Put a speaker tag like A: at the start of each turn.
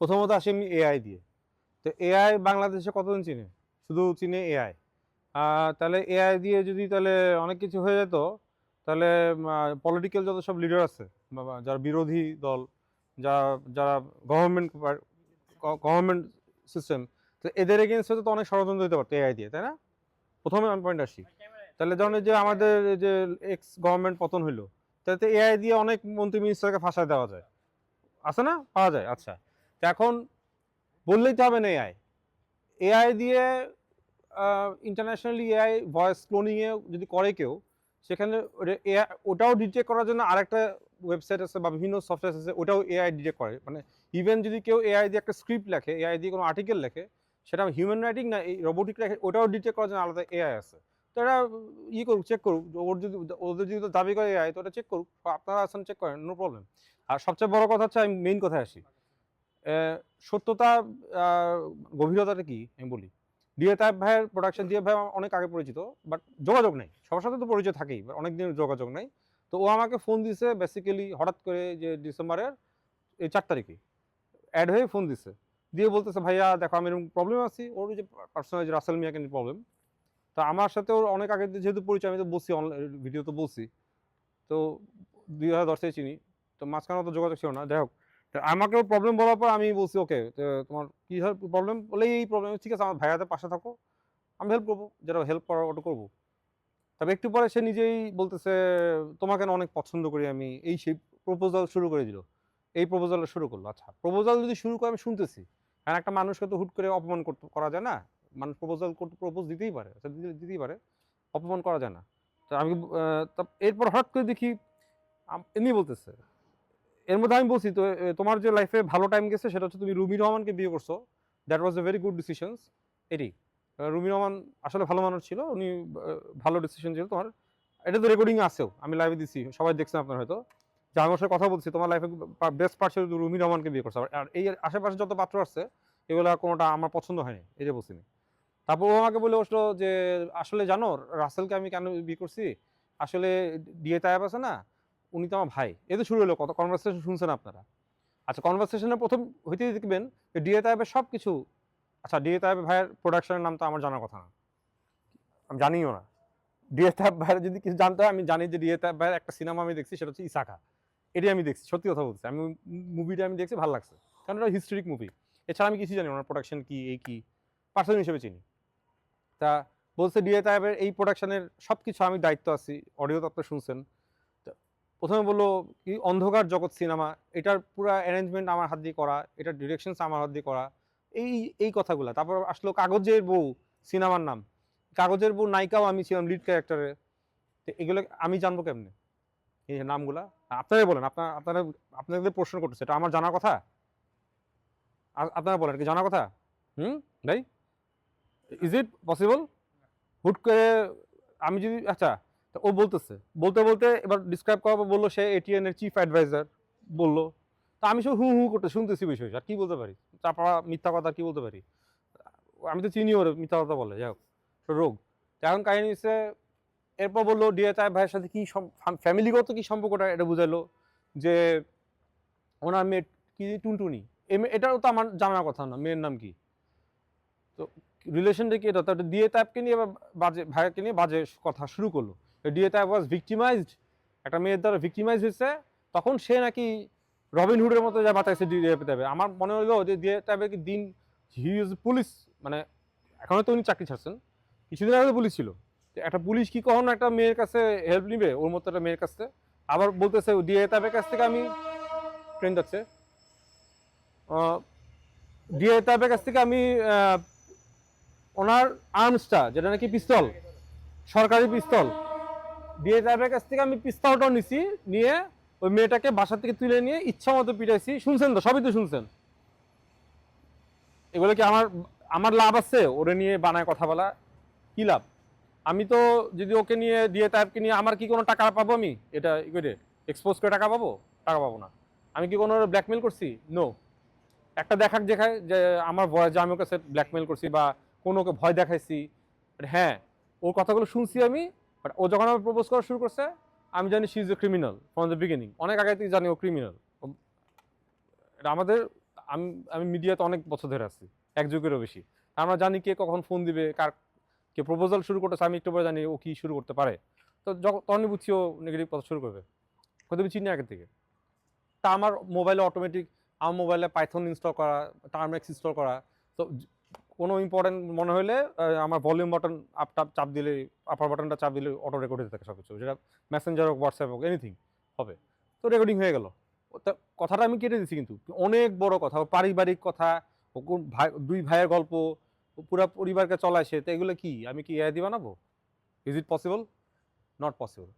A: প্রথমত আসি আমি এআই দিয়ে। তো এআই বাংলাদেশে কতজন চিনে? শুধু চিনে এআই তাহলে এআই দিয়ে যদি তাহলে অনেক কিছু হয়ে যেত, তাহলে পলিটিক্যাল যত সব লিডার আছে যারা বিরোধী দল, যারা যারা গভর্নমেন্ট গভর্নমেন্ট সিস্টেম তো এদের এগেনস্টে তো অনেক ষড়যন্ত্র দিতে পারতো এআই দিয়ে, তাই না? প্রথমে আমি পয়েন্ট আসি। তাহলে এই যে আমাদের যে এক্স গভর্নমেন্ট পতন হইল, তাতে এআই দিয়ে অনেক মন্ত্রী মিনিস্টারকে ফাঁসায় দেওয়া যায়। আছে না? পাওয়া যায়? আচ্ছা। তো এখন বললেই তো হবে না এআই এআই দিয়ে ইন্টারন্যাশনালি এআই ভয়েস ক্লোনিংয়ে যদি করে কেউ, সেখানে ওটাও ডিটেক্ট করার জন্য আরেকটা ওয়েবসাইট আছে বা বিভিন্ন সফটওয়্যার আছে, ওটাও এআই ডিটেক্ট করে। মানে ইভেন যদি কেউ এআই দিয়ে একটা স্ক্রিপ্ট লেখে এআই দিয়ে কোনো আর্টিকেল লেখে, সেটা হিউম্যান রাইটিং না, এই রোবোটিক লেখে, ওটাও ডিটেক্ট করার জন্য আলাদা এআই আছে। তো এটা ই করুক চেক করুক, ওর যদি, ওদের যদি দাবি করে এআই তো ওটা চেক করুক। আপনারা আসেন চেক করেন নো প্রবলেম আর সবচেয়ে বড় কথা হচ্ছে, আমি মেইন কথায় আসি। সত্যতা গভীরতাটা কি? আমি বলি। ডিএ তাইব ভাইয়ের প্রোডাকশন দিয়ে ভাই অনেক আগে পরিচিত বাট যোগাযোগ নেই। সবার সাথে তো পরিচয় থাকেই অনেক দিনের যোগাযোগ নেই। তো ও আমাকে ফোন দিছে বেসিক্যালি হঠাৎ করে যে ডিসেম্বরের, এই চার তারিখে। অ্যাড হয়ে ফোন দিছে। দিয়ে বলতেছে, ভাইয়া, দেখো, আমি এরকম প্রবলেম আছি। ওর যে পার্সোনাল যে রাসেল মিয়াকে নিয়ে প্রবলেম তো আমার সাথে ওর অনেক আগে যেহেতু পরিচয়, আমি তো বলছি অনলাইন ভিডিও তো বলছি। তো দুই হাজার দশে চিনি। তো মাঝখানে তো যোগাযোগ ছিল না। যাই হোক আমাকেও প্রবলেম বলার পর আমি বলছি ওকে তোমার কী প্রবলেম বলেই এই প্রবলেম ঠিক আছে, আমার ভাইয়াদের পাশে থাকো। আমি হেল্প করব যেটা হেল্প করার ওটা করব। তবে একটু পরে সে নিজেই বলতেছে, তোমাকে অনেক পছন্দ করি আমি। এই সেই প্রপোজাল শুরু করে দিল। এই প্রপোজালটা শুরু করল। আচ্ছা প্রপোজাল যদি শুরু করে আমি শুনতেছি। হ্যাঁ একটা মানুষকে তো হুট করে অপমান করতে, করা যায় না। মানুষ প্রপোজাল করতে প্রপোজ দিতেই পারে আচ্ছা দিতেই পারে। অপমান করা যায় না। তো আমি এরপর হঠাৎ করে দেখি এমনি বলতেছে এর মধ্যে আমি বলছি তো তোমার যে লাইফে ভালো টাইম গেছে সেটা হচ্ছে তুমি রুমি রহমানকে বিয়ে করছ। That was a very good decisions এটি রুমি রহমান আসলে ভালো মানুষ ছিল, উনি ভালো ডিসিশন ছিল তোমার। এটা তো রেকর্ডিং আছেও, আমি লাইভে দিছি, সবাই দেখছেন আপনার হয়তো। যে আমার সাথে কথা বলছি, তোমার লাইফে বেস্ট পার্ট ছিল রুমি রহমানকে বিয়ে করছ। আর এই আশেপাশে যত পাত্র আসছে এগুলো কোনোটা আমার পছন্দ হয়নি, এই যে বলছি তারপর ও আমাকে বলে বসল যে, আসলে জানো, রাসেলকে আমি কেন বিয়ে করছি? আসলে ডিএ তাইব আছে না উনি তো আমার ভাই। এই তো শুরু হলো, কত কনভারসেশন শুনছেন আপনারা? আচ্ছা কনভারসেশনের প্রথম হইতে দেখবেন যে ডিএ তাইবের সব কিছু আচ্ছা ডিএ তাইব ভাইয়ের প্রোডাকশনের নাম তো আমার জানার কথা না। আমি জানিও না। ডিএ তাইব ভাইয়ের যদি কিছু জানতে হয়, আমি জানি যে ডিএ তাইব ভাইয়ের একটা সিনেমা আমি দেখছি, সেটা হচ্ছে ইসাকা। এটাই আমি দেখছি, সত্যি কথা বলছি। আমি মুভিটা আমি দেখছি, ভালো লাগছে। কারণ এটা হিস্ট্রিক মুভি এছাড়া আমি কিছু জানি ওনার প্রোডাকশন কী, এই কী পার্সন হিসেবে চিনি। তা বলছে ডিএ তাইবের এই প্রোডাকশনের সব কিছু আমি দায়িত্ব আছি অডিও তো শুনছেন। প্রথমে বলল, কি অন্ধকার জগৎ সিনেমা, এটার পুরো অ্যারেঞ্জমেন্ট আমার হাত দিয়ে করা, এটার ডিরেকশনস আমার হাত দিয়ে করা। এই এই কথাগুলো। তারপর আসলো কাগজের বউ, সিনেমার নাম। কাগজের বউ নায়িকাও আমি ছিলাম লিড ক্যারেক্টারে তো এগুলো আমি জানব কেমনে? এই নামগুলা। আপনারাই বলেন আপনার আপনারা, আপনাদের প্রশ্ন করতেছে, এটা আমার জানার কথা? আপনারা বলেন, কি জানার কথা? হুম? ভাই ইজ ইট পসিবল হুট করে আমি যদি আচ্ছা তো ও বলতেছে। বলতে বলতে এবার ডিসক্রাইব পর বলল সে এটিএন এর চিফ অ্যাডভাইজার বলল। তা আমি সব হু হু করতে শুনতেছি বিষয়, আর কি বলতে পারি? চাপা মিথ্যা কথা কি বলতে পারি? আমি তো চিনি ওর, মিথ্যা কথা বলে, যাই হোক রোগ। এখন কাহিনী হচ্ছে, এরপর বলল ডিএচআই ভাইয়ের সাথে কি ফ্যামিলিগত কি সম্পর্কটা এটা বুঝাইলো, যে ওনার মেয়ে কি টুনটুনি? এটাও তো আমার জানার কথা না, মেয়ের নাম কি? তো রিলেশনটা কি এটা? তো ডিএ টাইপকে নিয়ে বাজে ভাইয়াকে নিয়ে বাজে কথা শুরু করল। ডিএ টাইপ ওয়াজ ভিক্টিমাইজড একটা মেয়ের দ্বারা ভিক্টিমাইজ হয়েছে, তখন সে নাকি রবিনহুডের মতো যা বাঁচাইছে ডিএ টাইপে আমার মনে হলো যে ডিএ টাইপের কি দিন হি ইজ পুলিশ মানে এখনও তো উনি চাকরি ছাড়ছেন। কিছুদিন আগে পুলিশ ছিল। একটা পুলিশ কি কখনো একটা মেয়ের কাছে হেল্প নিবে? ওর মতো একটা মেয়ের কাছে আবার বলতেছে ডিএ টাইপের কাছ থেকে আমি ট্রেন যাচ্ছে। ডিএ টাইপের কাছ থেকে আমি ওনার আর্মসটা যেটা নাকি পিস্তল, সরকারি পিস্তল ডিএ টাইপের কাছ থেকে আমি পিস্তলটাও নিছি, নিয়ে ওই মেয়েটাকে বাসা থেকে তুলে নিয়ে ইচ্ছা মতো পিটাইছি। শুনছেন তো? সবই তো শুনছেন। এগুলো কি আমার আমার লাভ আছে? ওরে নিয়ে বানায় কথা বলা। কি লাভ? আমি তো যদি ওকে নিয়ে, দিয়ে টাইপকে নিয়ে আমার কি কোনো টাকা পাবো আমি? এটা ই করে এক্সপোজ করে টাকা পাবো? টাকা পাবো না। আমি কি কোনো ব্ল্যাকমেল করছি? নো একটা দেখাক দেখায় যে আমার ভয় যে আমি ওকে ব্ল্যাকমেল করছি বা কোনো ওকে ভয় দেখাইছি। হ্যাঁ ওর কথাগুলো শুনছি আমি বাট ও যখন আমার প্রপোজ করা শুরু করছে, আমি জানি she is a criminal from the beginning অনেক আগে থেকে জানি ও ক্রিমিনাল এটা আমাদের, আমি আমি মিডিয়াতে অনেক বছর ধরে আছি, এক যুগেরও বেশি। আমরা জানি কে কখন ফোন দিবে, কার, কে প্রপোজাল শুরু করতেছে, আমি একটু পরে জানি ও কি শুরু করতে পারে। তো যখন তখনই বুঝছি ও নেগেটিভ কথা শুরু করবে। হয়তো চিনি আগে থেকে। তা আমার মোবাইলে অটোমেটিক আমার মোবাইলে পাইথন ইনস্টল করা টার্মেক্স ইনস্টল করা। তো কোনো ইম্পর্টেন্ট মনে হলে আমার ভলিউম বাটন আপ টাপ চাপ দিলে আপার বাটনটা চাপ দিলে অটো রেকর্ড হতে থাকে সব কিছু যেটা মেসেঞ্জার হোক হোয়াটসঅ্যাপ হোক এনিথিং হবে। তো রেকর্ডিং হয়ে গেল। কথাটা আমি কেটে দিচ্ছি কিন্তু। অনেক বড় কথা পারিবারিক কথা ভাই, দুই ভাইয়ের গল্প পুরা পরিবারকে চলায় সে, তো এগুলো কি? আমি কি এআই দিয়ে বানাবো? Is it possible not possible